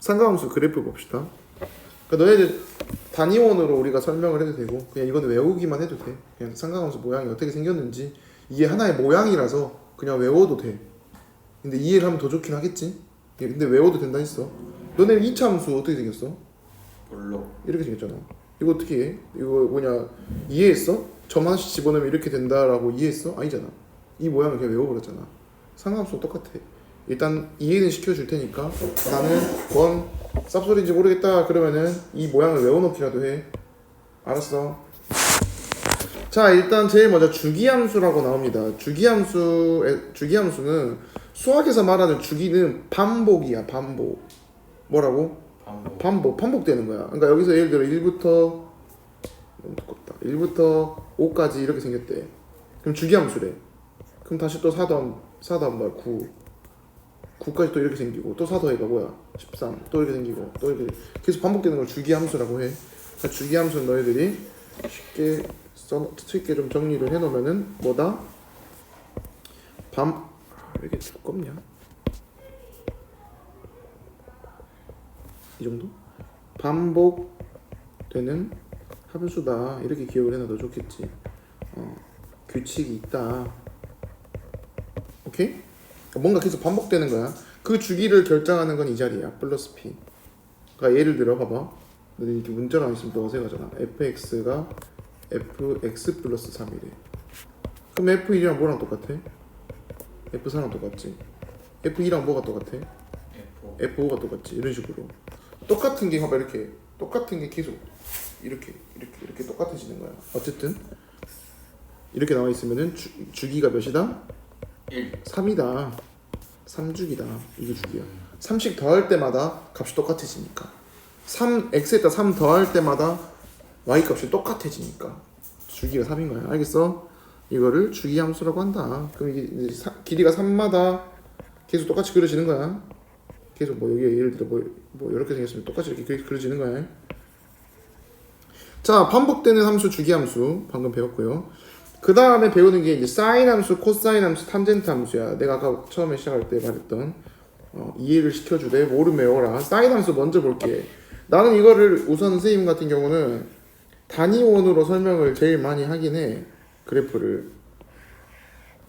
상가함수 그래프 봅시다. 그러니까 너네들 단위원으로 우리가 설명을 해도 되고 그냥 이거는 외우기만 해도 돼. 그냥 상가함수 모양이 어떻게 생겼는지 이게 하나의 모양이라서 그냥 외워도 돼. 근데 이해를 하면 더 좋긴 하겠지. 예, 근데 외워도 된다 했어. 너네는 이차 함수 어떻게 생겼어? 볼록 이렇게 생겼잖아. 이거 어떻게 해? 이거 뭐냐 이해했어? 점 하나씩 집어넣으면 이렇게 된다라고 이해했어? 아니잖아. 이 모양을 그냥 외워버렸잖아. 상관없어 똑같아. 일단 이해는 시켜줄 테니까 나는 원 쌉소리인지 모르겠다 그러면은 이 모양을 외워놓기라도 해. 알았어. 자 일단 제일 먼저 주기함수라고 나옵니다. 주기함수 주기함수는 수학에서 말하는 주기는 반복이야 반복. 뭐라고? 반복 반복 반복되는 거야. 그러니까 여기서 예를 들어 1부터 너무 두껍다. 1부터 5까지 이렇게 생겼대. 그럼 주기함수래. 그럼 다시 또 4더함 4더함 뭐야 9 9까지 또 이렇게 생기고 또 4 더해가 뭐야 13 또 이렇게 생기고 또 이렇게 계속 반복되는 걸 주기함수라고 해. 그러니까 주기함수는 너희들이 쉽게 써 쉽게 좀 정리를 해놓으면은 뭐다? 밤 아, 왜 이렇게 두껍냐? 이 정도? 반복되는 함수다 이렇게 기억을 해놔도 좋겠지 어, 규칙이 있다 오케이? 그러니까 뭔가 계속 반복되는 거야. 그 주기를 결정하는 건 이 자리야. 플러스 p. 그러니까 예를 들어 봐봐. 너네 이렇게 문자가 있으면 또 어색하잖아. Fx가 fx 플러스 3이래. 그럼 f1이랑 뭐랑 똑같아? f4랑 똑같지? F2랑 뭐가 똑같아? F F5 가 똑같지. 이런 식으로. 똑같은 게 봐봐 이렇게. 똑같은 게 계속 이렇게 이렇게 이렇게 똑같아지는 거야. 어쨌든 이렇게 나와 있으면은 주, 주기가 몇이다? 1 3이다. 3주기다. 이게 주기야. 3씩 더할 때마다 값이 똑같아지니까. 3 x에다 3 더할 때마다 y 값이 똑같아지니까. 주기가 3인 거야. 알겠어? 이거를 주기 함수라고 한다. 그럼 이게 사- 길이가 3마다 계속 똑같이 그려지는 거야. 계속 뭐 여기 예를 들어 뭐, 뭐 이렇게 생겼으면 똑같이 이렇게 그려- 그려지는 거야. 자 반복되는 함수 주기 함수 방금 배웠고요 그 다음에 배우는 게 이제 사인 함수, 코사인 함수, 탄젠트 함수야. 내가 아까 처음에 시작할 때 말했던 어, 이해를 시켜주되 모르면 외워라. 사인 함수 먼저 볼게. 나는 이거를 우선 선생님 같은 경우는 단위원으로 설명을 제일 많이 하긴 해. 그래프를.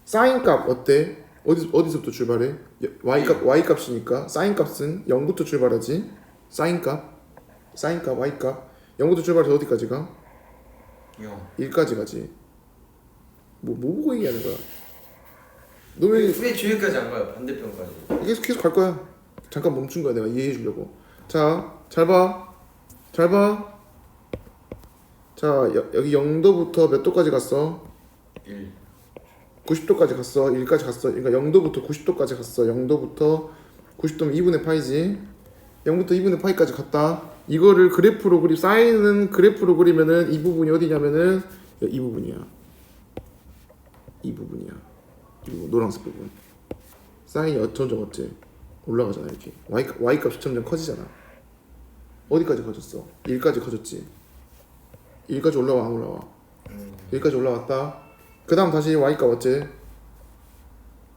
사인 값 어때? 어디 어디서부터 출발해? y 값 y 값이니까 사인 값은 0부터 출발하지. 사인 값, 사인 값, y 값 0부터 출발해서 어디까지 가? 0 1까지 가지. 뭐, 뭐 보고 얘기하는 거야? 너왜왜 주위까지 안 가요? 반대편까지 계속 계속 갈 거야? 잠깐 멈춘 거야 내가 이해해 주려고. 자, 잘 봐. 잘 봐. 자, 여, 여기 0도부터 몇 도까지 갔어? 1 90도까지 갔어. 1까지 갔어. 그러니까 0도부터 90도까지 갔어. 0도부터 90도면 2분의 파이지. 0부터 2분의 파이까지 갔다. 이거를 그래프로 그리 사인은 그래프로 그리면은 이 부분이 어디냐면은 이 부분이야. 이 부분이야. 이 부분 노란색 부분. 사인이 어- 점점 어째 올라가잖아 이렇게. y y 값이 점점 커지잖아. 어디까지 커졌어? 1까지 커졌지. 1까지 올라와 안 올라와? 음, 1까지 올라왔다. 그 다음 다시 y 값 어째?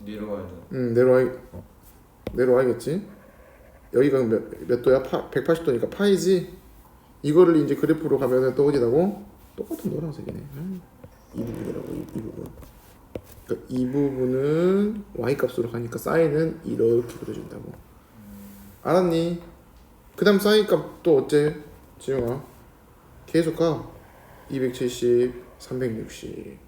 내려와야죠 음 내려와 내려와야겠지. 여기가 몇, 몇 도야? 파, 180도니까 파이지. 이거를 이제 그래프로 가면은 또 어디라고? 똑같은 노란색이네. 음, 이 부분이라고 이, 이 부분. 그러니까 이 부분은 y 값으로 가니까 사인은 이렇게 그려준다고. 알았니? 그 다음 사인 값 또 어째? 지영아. 계속 가. 270, 360.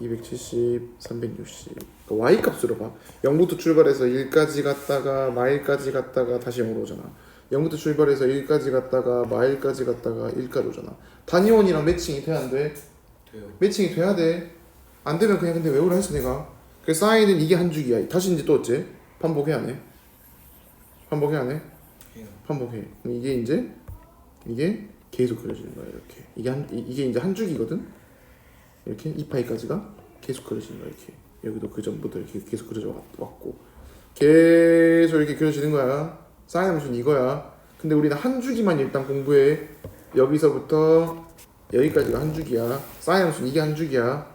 270, 360. 그러니까 y 값으로 봐. 0부터 출발해서 1까지 갔다가 마일까지 갔다가 다시 0으로 오잖아. 0부터 출발해서 1까지 갔다가 마일까지 갔다가 1까지 오잖아. 단위원이랑 매칭이 돼야 안 돼? 돼요 매칭이 돼야 돼. 안 되면 그냥 근데 외우라 했어 내가. 그 사인은 이게 한 주기야. 다시 이제 또 어째? 반복해야 하네. 반복해야 하네. 해요 반복해. 그럼 이게 이제 이게 계속 그려지는 거야 이렇게. 이게 한 이- 이게 이제 한 주기거든. 이렇게 이 파이까지가 계속 그려지는 거야 이렇게. 여기도 그 전부터 이렇게 계속 그려져 왔- 왔고 계속 이렇게 그려지는 거야. 사인 함수는 이거야. 근데 우리는 한 주기만 일단 공부해. 여기서부터 여기까지가 한 주기야. 사인 함수는 이게 한 주기야.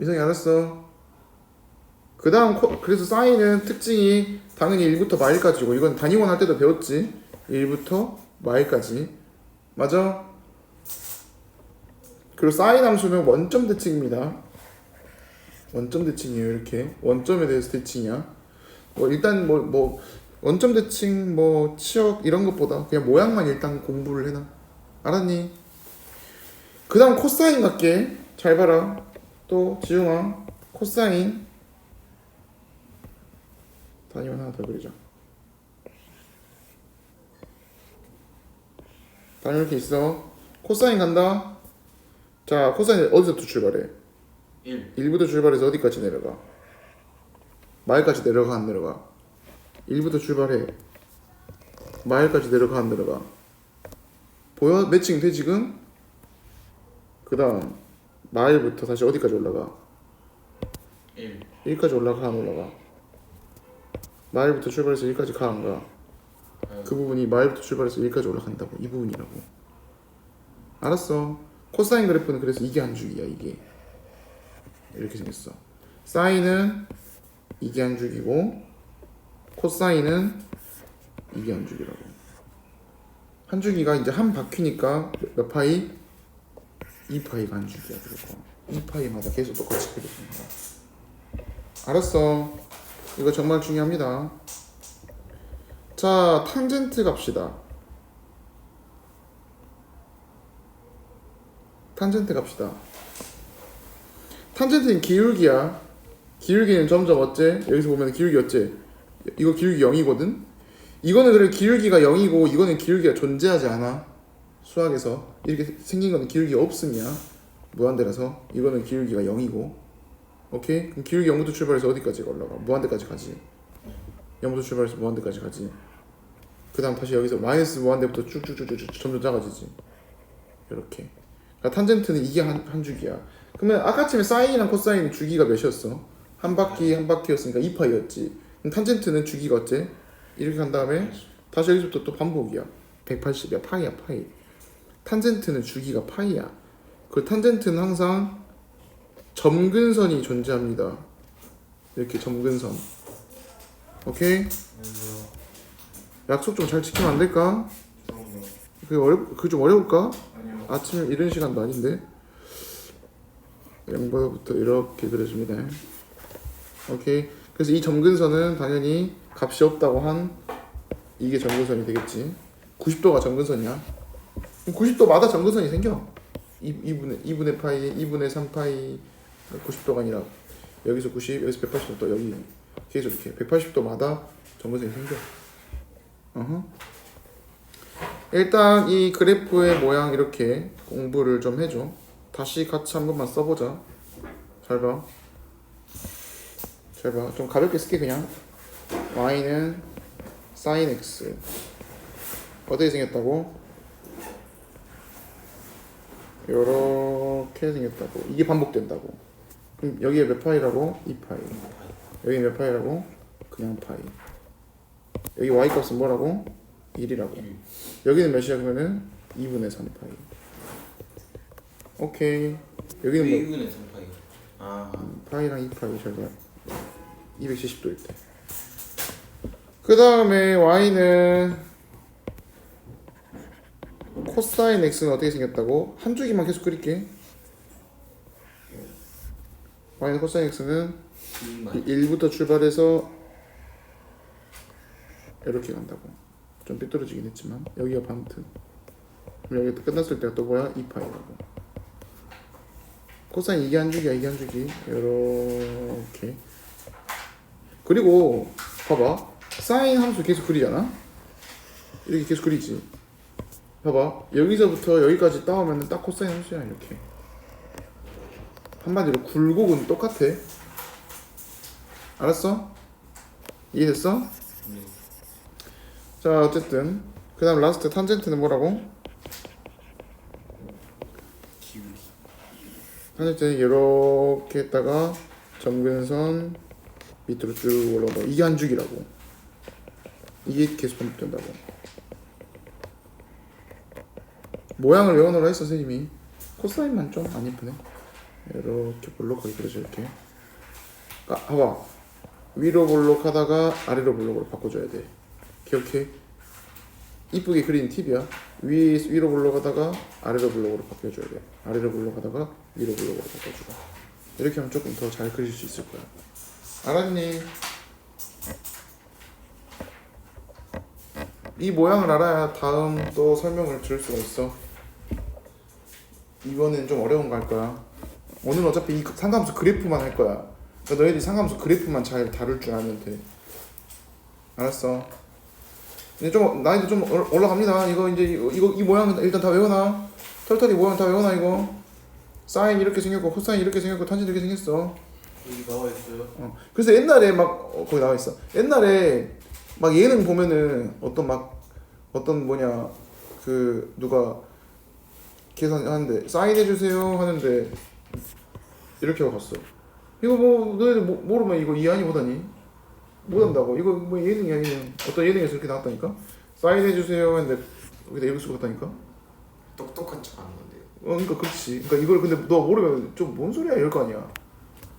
이성이 알았어? 그 다음 그래서 사인은 특징이 당연히 1부터 마일까지고 이건 단위원 할 때도 배웠지. 1부터 마일까지. 맞아? 그리고 사인 함수는 원점 대칭입니다. 원점 대칭이에요 이렇게. 원점에 대해서 대칭이야. 뭐 일단 뭐 뭐 원점 대칭 뭐 치역 이런 것보다 그냥 모양만 일단 공부를 해놔. 알았니? 그 다음 코사인 갈게 잘 봐라 또 지웅아 코사인. 단위원 하나 더 그리자. 단위 이렇게 있어. 코사인 간다. 자 코사인 어디서부터 출발해? 1 1부터 출발해서 어디까지 내려가? 마일까지 내려가 안 내려가? 1부터 출발해. 마일까지 내려가 안 내려가? 보여? 매칭 돼 지금? 그 다음 마일부터 다시 어디까지 올라가? 1 1까지 올라가 안 올라가? 마일부터 출발해서 1까지 가 안 가? 그 부분이 마일부터 출발해서 1까지 올라간다고? 이 부분이라고? 알았어. 코사인 그래프는 그래서 이게 한 줄기야 이게. 이렇게 생겼어. 사인은 이게 한 줄기고 코사인은 이게 한 줄기라고. 한 줄기가 이제 한 바퀴니까 몇- 몇 파이? 2파이가 한 줄기야 그리고 2파이마다 계속 똑같이 그려주는 거야 알았어. 이거 정말 중요합니다. 자, 탄젠트 갑시다. 탄젠트 갑시다. 탄젠트는 기울기야. 기울기는 점점 어째? 여기서 보면 기울기 어째? 이거 기울기 0이거든? 이거는 그래 기울기가 0이고 이거는 기울기가 존재하지 않아. 수학에서 이렇게 생긴 거는 기울기가 없음이야. 무한대라서 이거는 기울기가 0이고 오케이? 그럼 기울기 0부터 출발해서 어디까지 올라가? 무한대까지 가지. 0부터 출발해서 무한대까지 가지. 그 다음 다시 여기서 마이너스 무한대부터 쭉쭉쭉쭉 점점 작아지지. 이렇게. 그러니까 탄젠트는 이게 한, 한 주기야. 그러면 아까쯤에 사인이랑 코사인 주기가 몇이었어? 한 바퀴 한 바퀴였으니까 2파이였지. 그럼 탄젠트는 주기가 어째? 이렇게 간 다음에 다시 여기서부터 또 반복이야. 180이야. 파이야 파이. 탄젠트는 주기가 파이야. 그 탄젠트는 항상 점근선이 존재합니다. 이렇게 점근선. 오케이? 약속 좀 잘 지키면 안 될까? 그게 어렵, 그게 좀 어려울까? 아침에 이런 시간도 아닌데. 양보부터 이렇게 그려줍니다. 오케이. 그래서 이 점근선은 당연히 값이 없다고 한 이게 점근선이 되겠지. 90도가 점근선이야. 90도마다 점근선이 생겨. 2, 2분의 2분의 파이, 2분의 3 파이 90도가 아니라 여기서 90, 여기서 180도 또 여기 계속 이렇게 180도마다 점근선이 생겨. 일단 이 그래프의 모양 이렇게 공부를 좀 해줘. 다시 같이 한 번만 써보자. 잘 봐. 잘 봐. 좀 가볍게 쓸게 그냥. y는 sin x. 어떻게 생겼다고? 요렇게 생겼다고. 이게 반복된다고. 그럼 여기에 몇 파이라고? 2파이. 여기 몇 파이라고? 그냥 파이. 여기 y 값은 뭐라고? 1이라고. 1 여기는 몇이야 그러면은 2분의 3파이. 오케이. 여기는 뭐 2분의 3파이 아 파이랑 2파이 잘 봐. 270도일 때. 그 다음에 y는 코사인 x는 어떻게 생겼다고? 한 줄기만 계속 그릴게. y는 코사인 x는 2만 1부터 출발해서 이렇게 간다고. 좀 삐뚤어지긴 했지만 여기가 반트. 그럼 여기 끝났을 때가 또 뭐야? 2파이라고. 코사인 이게 한 줄기야 이게 한 줄기. 이렇게. 그리고 봐봐. 사인 함수 계속 그리잖아. 이렇게 계속 그리지. 봐봐. 여기서부터 여기까지 따오면 딱 코사인 함수야 이렇게. 한마디로 굴곡은 똑같아. 알았어? 이해됐어? 네. 자 어쨌든 그 다음 라스트 탄젠트는 뭐라고? 기울기 탄젠트는 이렇게 했다가 점근선 밑으로 쭉 올라가 이게 한 줄기라고 이게 계속 반복된다고 모양을 외워놓으라 했어 선생님이. 코사인만 좀안 예쁘네. 이렇게 볼록하게 그려줄게. 아, 봐봐. 위로 볼록 하다가 아래로 볼록으로 바꿔줘야 돼. 기억해? 이쁘게 그리는 팁이야. 위, 위로 볼록 하다가 아래로 볼록으로 바꿔줘야 돼. 아래로 볼록 하다가 위로 볼록으로 바꿔주고. 이렇게 하면 조금 더 잘 그릴 수 있을 거야. 알았니? 이 모양을 알아야 다음 또 설명을 들을 수가 있어 이거는 좀 어려운 거 할 거야. 오늘 어차피 이 상감수 그래프만 할 거야. 그러니까 너희들이 상감수 그래프만 잘 다룰 줄 알면 돼. 알았어? 이제 좀 나이도 좀 올- 올라갑니다. 이거 이제 이거, 이거 이 모양 일단 다 외워놔. 털털이 모양 다 외워놔 이거. 사인 이렇게 생겼고 코사인 이렇게 생겼고 탄젠트 이렇게 생겼어. 여기 나와 있어요. 어. 그래서 옛날에 막 어, 거기 나와 있어. 옛날에 막 예능 보면은 어떤 막 어떤 뭐냐 그 누가 계산하는데 사인해 주세요 하는데 이렇게 하고 갔어. 이거 뭐 너희들 모, 모르면 이거 이해 아니 못하니? 못한다고. 이거 뭐 예능이야 예능. 어떤 예능에서 이렇게 나왔다니까. 사인해 주세요 했는데 여기다 이렇게 쓰고 갔다니까. 똑똑한 척 하는 건데요. 어, 그러니까 그렇지. 그러니까 이걸 근데 너 모르면 좀 뭔 소리야 이럴 거 아니야.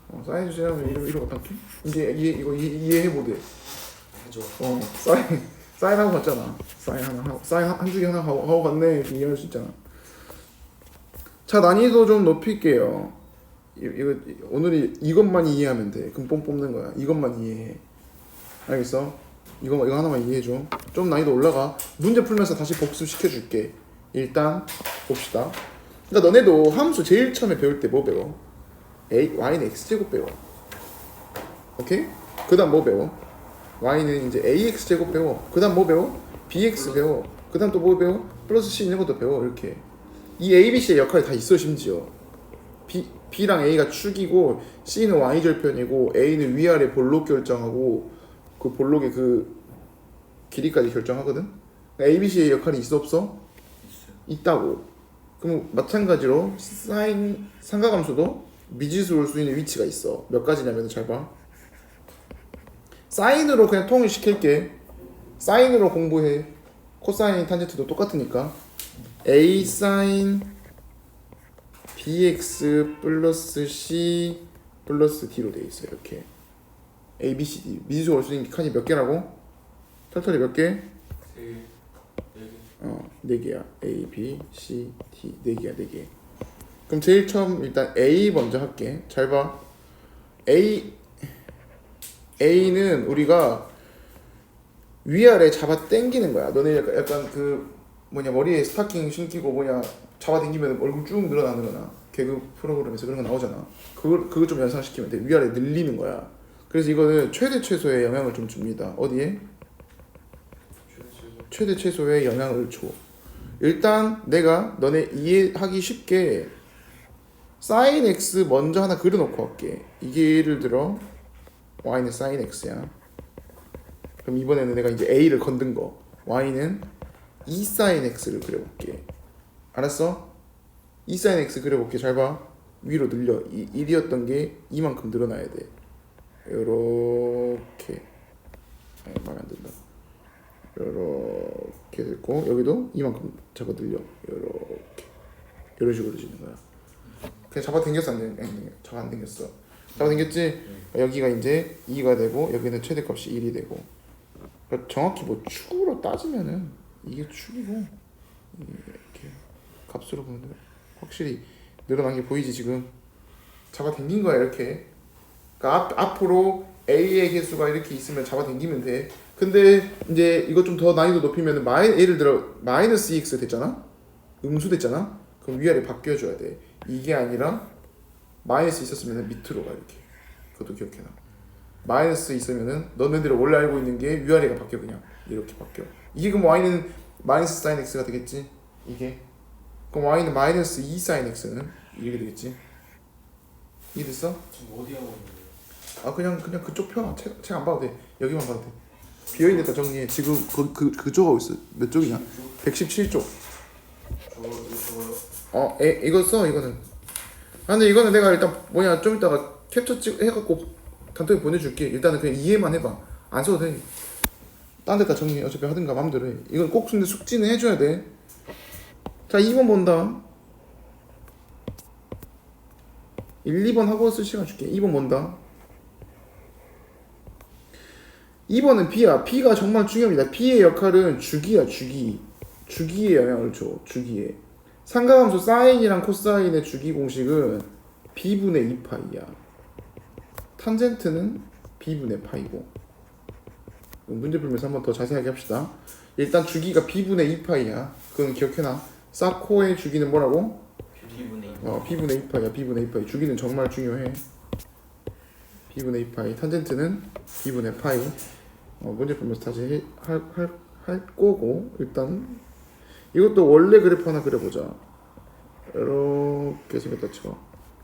어, 사인해 주세요 하면 이러 이러 갔다 이제 이해 이거 이해, 이해해 보대. 하죠. 어 사인 사인하고 갔잖아 사인 하나 하고 사인 한 줄기 하나 하고, 하고 갔네 이렇게 이해할 수 있잖아 자 난이도 좀 높일게요. 이, 이거 오늘이 이것만 이해하면 돼. 그럼 뽕 뽑는 거야. 이것만 이해해. 알겠어? 이거 이거 하나만 이해해 줘. 좀 난이도 올라가. 문제 풀면서 다시 복습시켜 줄게. 일단 봅시다. 그러니까 너네도 함수 제일 처음에 배울 때 뭐 배워? A y는 x 제곱 배워. 오케이? 그다음 뭐 배워? y는 이제 ax 제곱 배워. 그다음 뭐 배워? bx 배워. 그다음 또 뭐 배워? 플러스 c 있는 것도 배워. 이렇게 이 a, b, c의 역할이 다 있어 심지어. b b랑 a가 축이고 c는 y 절편이고 a는 위아래 볼록 결정하고 그 볼록의 그 길이까지 결정하거든. 그러니까 a, b, c의 역할이 있어 없어? 있다고. 그럼 마찬가지로 사인 삼각함수도 미지수 올수 있는 위치가 있어. 몇 가지냐면 잘 봐. 사인으로 그냥 통일 시킬게. 사인으로 공부해. 코사인 탄젠트도 똑같으니까. A 사인 bx 플러스 c 플러스 d로 돼 있어. 이렇게. a, b, c, d. 미지수 올 수 있는 칸이 몇 개라고? 털털이 몇 개? 세 개. 네 개. 어, 네 개야. A, B, C, D 네 개야, 네 개. 그럼 제일 처음 일단 A 먼저 할게. 잘 봐. A A는 우리가 위아래 잡아 당기는 거야. 너네 약간, 약간 그 뭐냐 머리에 스타킹 신기고 뭐냐 잡아 당기면 얼굴 쭉 늘어나느거나 개그 프로그램에서 그런 거 나오잖아. 그걸 그거 좀 연상시키면 돼. 위아래 늘리는 거야. 그래서 이거는 최대 최소의 영향을 좀 줍니다. 어디에? 최대 최소. 최대 최소의 영향을 줘. 일단 내가 너네 이해하기 쉽게 sin x 먼저 하나 그려놓고 할게. 이게 예를 들어 y는 sin x야. 그럼 이번에는 내가 이제 a를 건든 거 y는 2 sin x를 그려볼게. 알았어? 2 sin x 그려볼게. 잘 봐. 위로 늘려. 이 1이었던 게 이만큼 늘어나야 돼. 요렇게. 아, 말안 된다. 요렇게 됐고 여기도 이만큼 잡아 늘려 요렇게 이런 식으로 지는 거야 그냥 잡아 당겼어 안 당겼어? 잡아 안 당겼어 잡아 당겼지? 여기가 이제 2가 되고 여기는 최대값이 1이 되고 그러니까 정확히 뭐 축으로 따지면은 이게 축이고 이렇게 값으로 보면 확실히 늘어난 게 보이지 지금? 잡아 당긴 거야 이렇게. 그러니까 앞, 앞으로 A의 개수가 이렇게 있으면 잡아 당기면 돼. 근데 이제 이거 좀더 난이도 높이면 마이 예를 들어 마이너스 2x 됐잖아? 음수 됐잖아? 그럼 위아래 바뀌어줘야 돼. 이게 아니라 마이너스 있었으면 밑으로 가 이렇게. 그것도 기억해놔. 마이너스 있으면은 너네들이 원래 알고 있는 게 위아래가 바뀌어 그냥 이렇게 바뀌어 이게 그럼 y는 마이너스 사인 x가 되겠지? 이게? 그럼 y는 마이너스 2 사인 x는 이렇게 되겠지? 이해됐어? 지금 어디 하고 있는 거예요? 아 그냥 그냥 그쪽 펴책책 안 봐도 돼. 여기만 봐도 돼. 비어 있는 데 정리해. 지금 그 그 그쪽 하고 있어? 몇 쪽이냐? 117쪽 저거 저거요? 어 에, 이거 써 이거는. 아 근데 이거는 내가 일단 뭐냐 좀 이따가 캡처 찍 해갖고 단톡에 보내줄게. 일단은 그냥 이해만 해봐. 안 써도 돼 딴 데다 정리해 어차피 하든가 맘대로 해 이건 꼭 근데 숙지는 해줘야 돼자 2번 본다 1, 2번 하고 쓸 시간 줄게 2번 본다 2번은 B야. B가 정말 중요합니다. B의 역할은 주기야, 주기. 주기에 영향을 줘. 주기에. 삼각함수 사인이랑 코사인의 주기 공식은 B분의 2파이야. 탄젠트는 B분의 파이고. 문제 풀면서 한번 더 자세하게 합시다. 일단 주기가 B분의 2파이야. 그건 기억해놔. 사코의 주기는 뭐라고? B분의 2 어, B분의 2파이야. B분의 2파이. 주기는 정말 중요해. B분의 2파이. 탄젠트는 B분의 파이. 어, 문제 풀면서 다시 해- 할, 할, 할 거고 일단 이것도 원래 그래프 하나 그려보자. 이렇게 생겼다 쳐.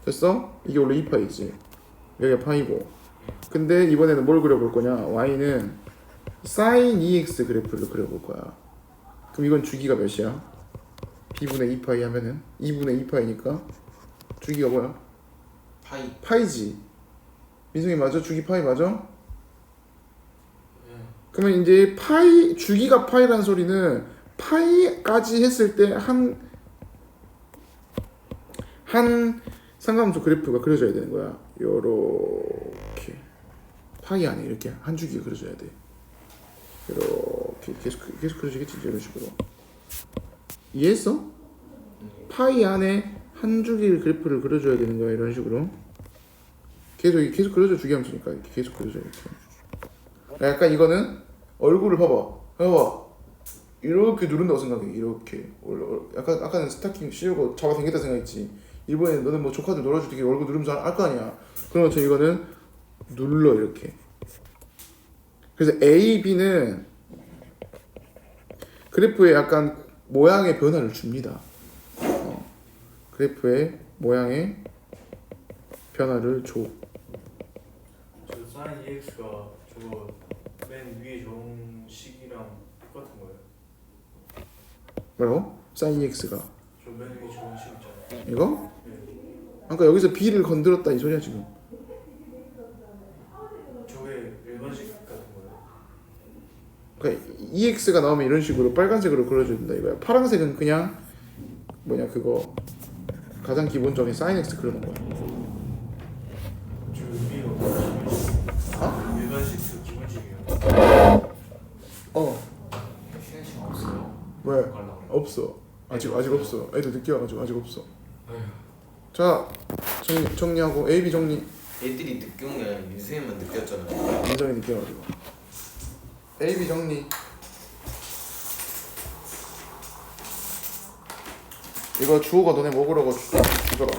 됐어? 이게 원래 2파이지. 여기가 파이고. 근데 이번에는 뭘 그려볼 거냐? y는 sin 2x 그래프를 그려볼 거야. 그럼 이건 주기가 몇이야? b분의 2파이 하면은 2분의 2파이니까 주기가 뭐야? 파이 파이지. 민성이 맞아? 주기 파이 맞아? 네. 그러면 이제 파이 주기가 파이라는 소리는 파이까지 했을 때 한 한 상감수 그래프가 그려져야 되는 거야. 요렇게 파이 안에 이렇게 한 주기가 그려져야 돼. 이렇게 계속 계속 이제 이런 식으로. 이해했어? 파이 안에 한 주기를 그래프를 그려줘야 되는 거야 이런 식으로. 계속 계속 그려줘 주기 함수니까 이렇게 계속 그려줘 이렇게. 약간 이거는 얼굴을 봐봐. 봐봐. 이렇게 누른다고 생각해. 이렇게. 약간 아까는 스타킹 씌우고 잡아 당겼다 생각했지. 이번에 너는 뭐 조카들 놀아줄 때 얼굴 누르면서 알 거 아니야. 그러면 저 이거는 눌러 이렇게. 그래서 A, B는 그래프에 약간 모양의 변화를 줍니다. 어. 그래프의 모양의 변화를 줘. 저 사인 EX가 저거 맨 위에 적은 식이랑 똑같은 거예요? 뭐라고? sin EX가 저맨 위에 적은 식 있잖아요. 이거? 네. 아까 여기서 B를 건드렸다 이 소리야 지금. 저게 일반식 같은 거예요? 그러니까 EX가 나오면 이런 식으로 빨간색으로 그려줘야 된다 이거야. 파란색은 그냥 뭐냐 그거 가장 기본적인 X 그려놓은 거야. 어? 일반식 그 기본식이에요. 어. 쉬는 시간 없어요 왜? 가려고 없어. 아직 아직 없어. 애들 늦게 와가지고 아직 없어. 에휴. 자 정리 정리하고 A B 정리. 애들이 늦게 온 게 아니라 늦게 왔잖아요 인정이 늦게 와가지고. A B 정리. 이거 주호가 너네 먹으라고 주- 주더라.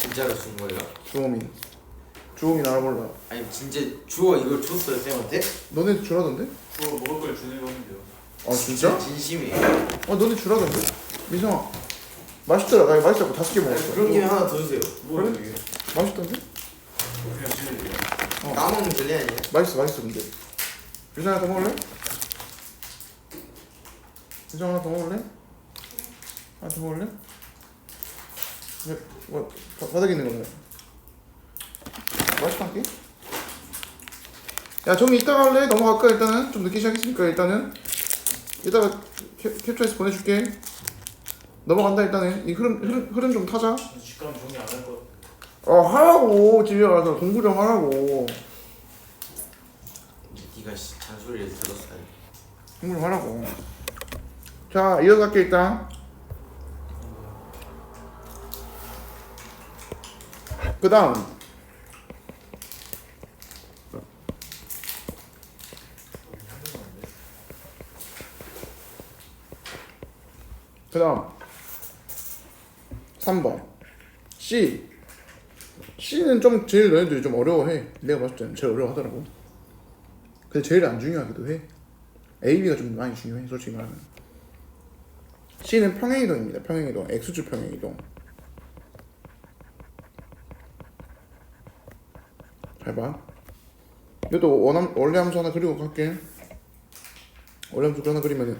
진짜로 준 거예요? 주호민. 주호민 알아볼라. 아니 진짜 주호 이걸 줬어요 쌤한테? 너네 주라던데? 저 먹을 걸 주는 건데요. 아 진짜? 진심이에요 아 너네 주라던데? 민성아 맛있더라 나 이거 맛있다고 다섯 개 먹었어 그런 김에 하나 더 주세요 뭐예요 이게? 맛있던데? 그냥 주는 거예요. 어. 까먹는 전례 아니에요? 맛있어 맛있어 근데 민성아 하나 더 먹을래? 민성아 하나 더 먹을래? 하나 더 먹을래? 네, 뭐 바, 바닥에 있는 거네 맛있다 할게 야 정리 이따가 할래? 넘어갈까 일단은? 좀 늦게 시작했으니까 일단은 이따가 캡, 캡처해서 보내줄게 넘어간다 일단은 이 흐름 흐름, 흐름 좀 타자 저 직감 정리 안할것 같아요. 어 하라고 집에 가서 공부 좀 하라고 네가 씨, 잔소리를 들었어요. 공부 좀 하라고. 자 이어갈게 일단. 그 다음. 그 다음. 3번. C. C는 좀 제일 너희들이 좀 어려워해. 내가 봤을 때는 제일 어려워하더라고 근데 제일 안 중요하기도 해. A, B가 좀 많이 중요해 솔직히 말하면. C는 평행이동입니다 평행이동. X축 평행이동. 잘 봐. 이것도 원함, 원래 함수 하나 그리고 갈게. 원래 함수 하나 그리면은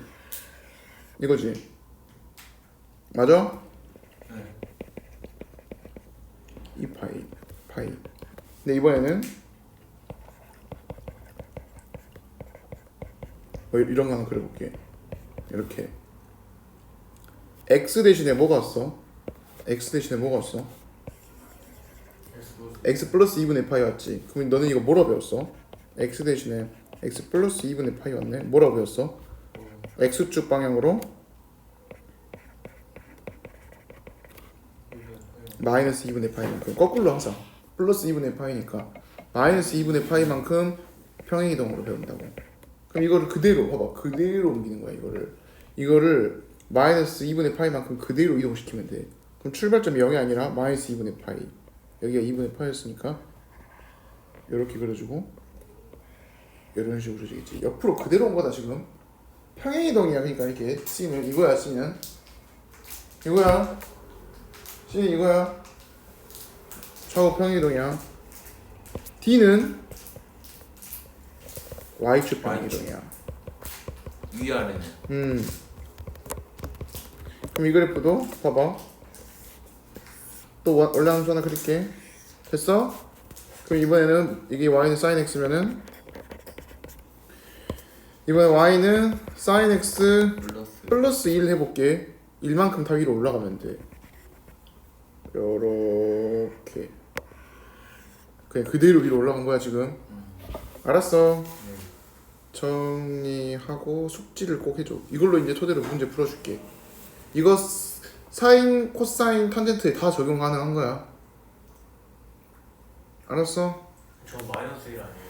이거지. 맞아? 네. 이 파이 파이. 근데 이번에는 뭐 이런 거 하나 그려볼게 이렇게 x 대신에 뭐가 왔어? x 대신에 뭐가 왔어? x 플러스 2분의 파이 왔지 그럼 너는 이거 뭐라 배웠어? x 대신에 x 플러스 2분의 파이 왔네 뭐라고 배웠어? x축 방향으로 마이너스 2분의 파이만큼 거꾸로 항상 플러스 2분의 파이니까 마이너스 2분의 파이만큼 평행이동으로 배운다고 그럼 이거를 그대로 봐봐. 그대로 옮기는 거야 이거를. 이거를 마이너스 2분의 파이만큼 그대로 이동시키면 돼. 그럼 출발점이 0이 아니라 마이너스 2분의 파이. 여기가 2분의 파이였으니까 이렇게 그려주고 이런 식으로 그려지겠지. 옆으로 그대로 온 거다 지금. 평행이동이야. 그러니까 이렇게 쓰면 이거야 쓰면. 이거야. C는 이거야. 좌우 평행이동이야. D는 Y축 평행이동이야. 위아래는 음. 그럼 이 그래프도 봐봐. 또 함수 하나 그릴게. 됐어? 그럼 이번에는 이게 Y는 sin X면은? 이번에 Y는 sin X 플러스 플러스 1 해볼게. 1만큼 다 위로 올라가면 돼. 요렇게. 그냥 그대로 위로 올라간 거야 지금. 알았어 정리하고 숙지를 꼭 해줘. 이걸로 이제 토대로 문제 풀어줄게. 이거 스- 사인 코사인 탄젠트에 다 적용 가능한 거야. 알았어? 저 마이너스 1 아니에요?